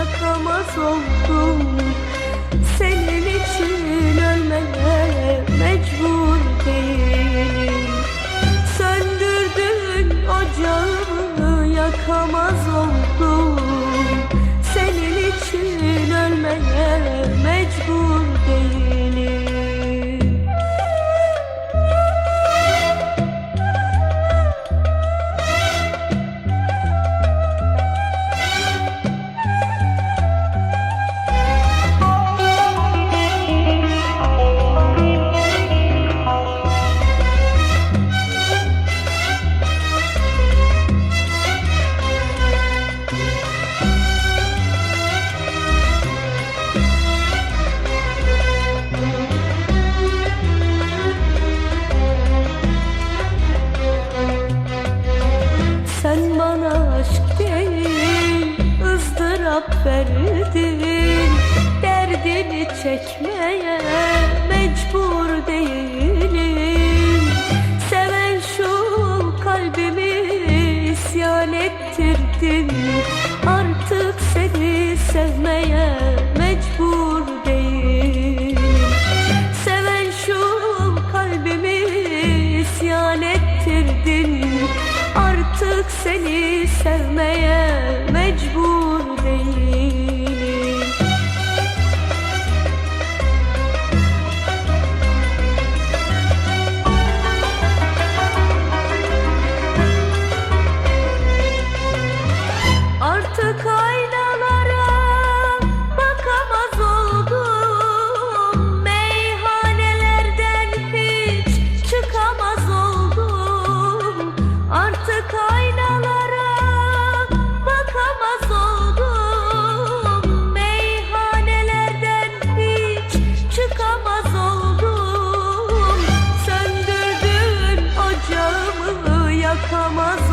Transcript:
yakamaz oldum. Senin için ölmeye mecbur değilim ızdırap verdin. Derdini çekmeye mecbur değilim. Seven şu kalbimi isyan ettirdin. Artık seni sevmeye mecbur değilim. Seven şu kalbimi isyan ettirdin. Artık seni sevmeye namaz